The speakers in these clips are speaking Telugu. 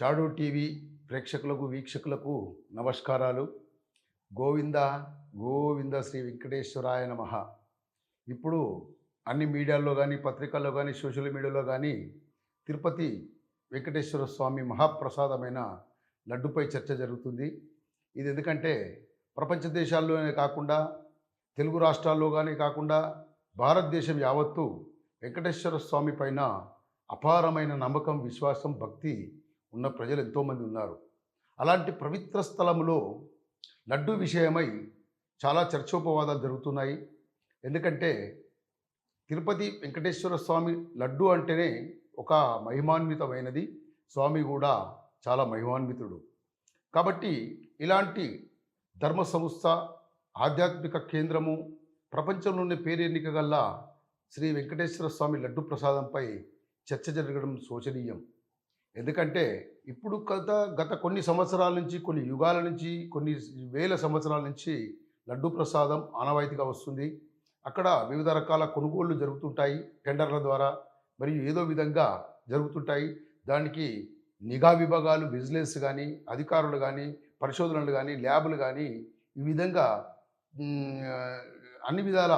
చాడు టీవీ ప్రేక్షకులకు వీక్షకులకు నమస్కారాలు. గోవింద గోవింద శ్రీ వెంకటేశ్వరాయ నమ. ఇప్పుడు అన్ని మీడియాల్లో కానీ పత్రికల్లో కానీ సోషల్ మీడియాలో కానీ తిరుపతి వెంకటేశ్వర స్వామి మహాప్రసాదమైన లడ్డుపై చర్చ జరుగుతుంది. ఇది ఎందుకంటే ప్రపంచ దేశాల్లోనే కాకుండా తెలుగు రాష్ట్రాల్లో కానీ కాకుండా భారతదేశం యావత్తు వెంకటేశ్వర స్వామి పైన అపారమైన నమ్మకం విశ్వాసం భక్తి ఉన్న ప్రజలు ఎంతోమంది ఉన్నారు. అలాంటి పవిత్ర స్థలములో లడ్డు విషయమై చాలా చర్చోపవాదాలు జరుగుతున్నాయి. ఎందుకంటే తిరుపతి వెంకటేశ్వర స్వామి లడ్డు అంటేనే ఒక మహిమాన్వితమైనది. స్వామి కూడా చాలా మహిమాన్వితుడు. కాబట్టి ఇలాంటి ధర్మ సంస్థ ఆధ్యాత్మిక కేంద్రము ప్రపంచంలోని పేరెన్నిక గల్లా శ్రీ వెంకటేశ్వర స్వామి లడ్డు ప్రసాదంపై చర్చ జరగడం శోచనీయం. ఎందుకంటే ఇప్పుడు గత గత కొన్ని సంవత్సరాల నుంచి కొన్ని యుగాల నుంచి కొన్ని వేల సంవత్సరాల నుంచి లడ్డు ప్రసాదం ఆనవాయితీగా వస్తుంది. అక్కడ వివిధ రకాల కొనుగోళ్ళు జరుగుతుంటాయి టెండర్ల ద్వారా మరియు ఏదో విధంగా జరుగుతుంటాయి. దానికి నిఘా విభాగాలు విజిలెన్స్ కానీ అధికారులు కానీ పరిశోధనలు కానీ ల్యాబులు కానీ ఈ విధంగా అన్ని విధాల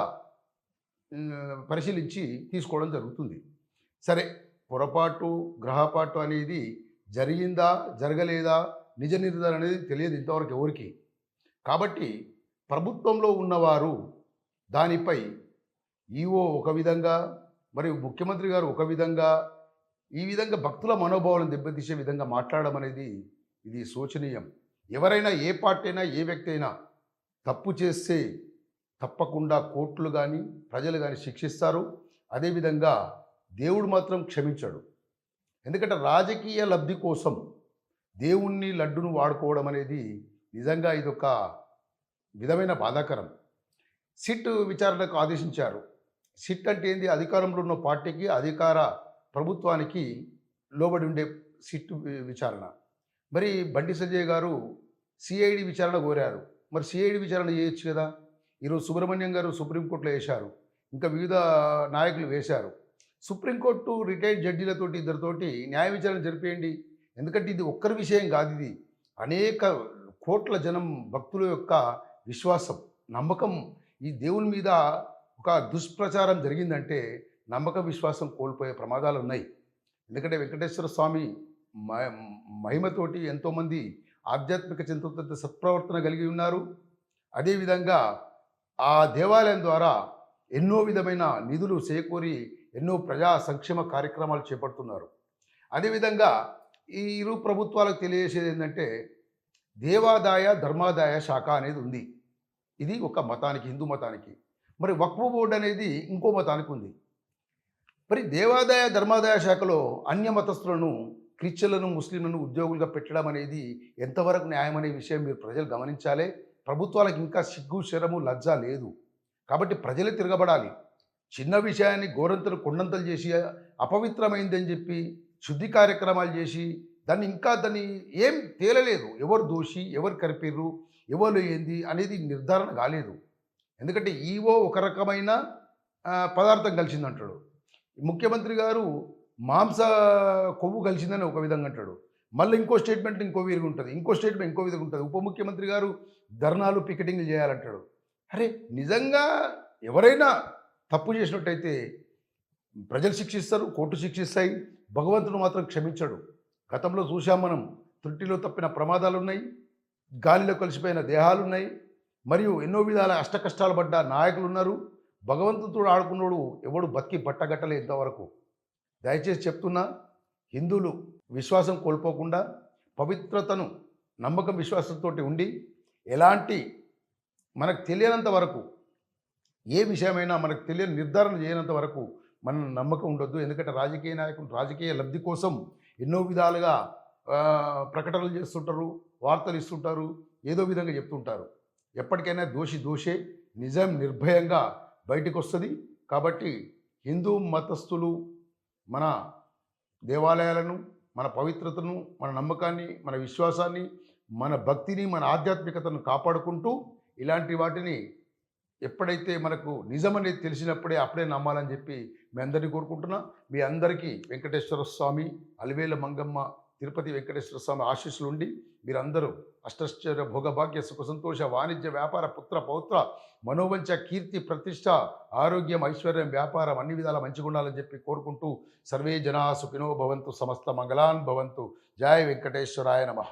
పరిశీలించి తీసుకోవడం జరుగుతుంది. సరే పొరపాటు గ్రహపాటు అనేది జరిగిందా జరగలేదా నిజ నిర్ధారణ అనేది తెలియదు ఇంతవరకు ఎవరికి. కాబట్టి ప్రభుత్వంలో ఉన్నవారు దానిపై ఈఓ ఒక విధంగా మరియు ముఖ్యమంత్రి గారు ఒక విధంగా ఈ విధంగా భక్తుల మనోభావాలను దెబ్బతీసే విధంగా మాట్లాడడం అనేది ఇది శోచనీయం. ఎవరైనా ఏ పార్టీ అయినా ఏ వ్యక్తి అయినా తప్పు చేస్తే తప్పకుండా కోర్టులు కానీ ప్రజలు కానీ శిక్షిస్తారు. అదేవిధంగా దేవుడు మాత్రం క్షమించాడు. ఎందుకంటే రాజకీయ లబ్ధి కోసం దేవుణ్ణి లడ్డును వాడుకోవడం అనేది నిజంగా ఇది ఒక విధమైన బాధాకరం. సిట్ విచారణకు ఆదేశించారు. సిట్ అంటే ఏంది? అధికారంలో ఉన్న పార్టీకి అధికార ప్రభుత్వానికి లోబడి ఉండే సిట్ విచారణ. మరి బండి సంజయ్ గారు సిఐడి విచారణ కోరారు. మరి సిఐడి విచారణ చేయొచ్చు కదా? ఈరోజు సుబ్రహ్మణ్యం గారు సుప్రీంకోర్టులో వేశారు. ఇంకా వివిధ నాయకులు వేశారు. సుప్రీంకోర్టు రిటైర్డ్ జడ్జీలతోటి ఇద్దరితోటి న్యాయ విచారణ జరిపేయండి. ఎందుకంటే ఇది ఒక్కరి విషయం కాదు ఇది. అనేక కోట్ల జనం భక్తుల యొక్క విశ్వాసం నమ్మకం. ఈ దేవుని మీద ఒక దుష్ప్రచారం జరిగిందంటే నమ్మక విశ్వాసం కోల్పోయే ప్రమాదాలు ఉన్నాయి. ఎందుకంటే వెంకటేశ్వర స్వామి మ- మహిమతోటి ఎంతోమంది ఆధ్యాత్మిక చింతనతో సత్ప్రవర్తన కలిగి ఉన్నారు. అదేవిధంగా ఆ దేవాలయం ద్వారా ఎన్నో విధమైన నిధులు చేకూరి ఎన్నో ప్రజా సంక్షేమ కార్యక్రమాలు చేపడుతున్నారు. అదేవిధంగా ఈ ఇరు ప్రభుత్వాలకు తెలియజేసేది ఏంటంటే దేవాదాయ ధర్మాదాయ శాఖ అనేది ఉంది. ఇది ఒక మతానికి హిందూ మతానికి. మరి వక్ఫ్ బోర్డు అనేది ఇంకో మతానికి ఉంది. మరి దేవాదాయ ధర్మాదాయ శాఖలో అన్య మతస్థులను క్రిస్టియన్లను ముస్లింలను ఉద్యోగులుగా పెట్టడం అనేది ఎంతవరకు న్యాయం అనే విషయం మీరు ప్రజలు గమనించాలి? ప్రభుత్వాలకు ఇంకా సిగ్గు శరము లజ్జ లేదు. కాబట్టి ప్రజలే తిరగబడాలి. చిన్న విషయాన్ని గోరంతలు కొండంతలు చేసి అపవిత్రమైందని చెప్పి శుద్ధి కార్యక్రమాలు చేసి దాన్ని ఇంకా దాన్ని ఏం తేలలేదు. ఎవరు దోషి ఎవరు కరిపిర్రు ఎవరు ఏంది అనేది నిర్ధారణ కాలేదు. ఎందుకంటే ఈవో ఒక రకమైన పదార్థం కలిసింది అంటాడు. ముఖ్యమంత్రి గారు మాంస కొవ్వు కలిసిందని ఒక విధంగా అంటాడు. మళ్ళీ ఇంకో స్టేట్మెంట్ ఇంకో విధంగా ఉంటుంది. ఇంకో స్టేట్మెంట్ ఇంకో విధంగా ఉంటుంది. ఉప ముఖ్యమంత్రి గారు ధర్నాలు పికెటింగ్లు చేయాలంటాడు. అరే నిజంగా ఎవరైనా తప్పు చేసినట్టయితే ప్రజలు శిక్షిస్తారు కోర్టు శిక్షిస్తాయి భగవంతుడు మాత్రం క్షమించడు. గతంలో చూసాం మనం త్రుట్టిలో తప్పిన ప్రమాదాలు ఉన్నాయి గాలిలో కలిసిపోయిన దేహాలు ఉన్నాయి మరియు ఎన్నో విధాల అష్టకష్టాలు పడ్డ నాయకులు ఉన్నారు భగవంతుడు ఆడుకున్నాడు ఎవడు బతికి బట్టగట్టలే ఇంతవరకు. దయచేసి చెప్తున్నా హిందువులు విశ్వాసం కోల్పోకుండా పవిత్రతను నమ్మకం విశ్వాసంతో ఉండి ఎలాంటి మనకు తెలియనంత వరకు ఏ విషయమైనా మనకు తెలియని నిర్ధారణ చేయనంత వరకు మన నమ్మకం ఉండొద్దు. ఎందుకంటే రాజకీయ నాయకులు రాజకీయ లబ్ధి కోసం ఎన్నో విధాలుగా ప్రకటనలు చేస్తుంటారు వార్తలు ఇస్తుంటారు ఏదో విధంగా చెప్తుంటారు. ఎప్పటికైనా దోషి దోషే నిజం నిర్భయంగా బయటకు వస్తుంది కాబట్టి హిందూ మతస్థులు మన దేవాలయాలను మన పవిత్రతను మన నమ్మకాన్ని మన విశ్వాసాన్ని మన భక్తిని మన ఆధ్యాత్మికతను కాపాడుకుంటూ ఇలాంటి వాటిని ఎప్పుడైతే మనకు నిజం అనేది తెలిసినప్పుడే అప్పుడే నమ్మాలని చెప్పి మీ అందరినీ కోరుకుంటున్నా. మీ అందరికీ వెంకటేశ్వర స్వామి అలివేల మంగమ్మ తిరుపతి వెంకటేశ్వర స్వామి ఆశీస్సులు ఉండి మీరందరూ అష్టశ్చర్య భోగభాగ్య సుఖ సంతోష వాణిజ్య వ్యాపార పుత్ర పౌత్ర మనోవంచ కీర్తి ప్రతిష్ట ఆరోగ్యం ఐశ్వర్యం వ్యాపారం అన్ని విధాల మంచిగా ఉండాలని చెప్పి కోరుకుంటూ సర్వే జనా సుఖినో భవంతు సమస్త మంగళాన్ భవంతు. జయ వెంకటేశ్వరాయ నమః.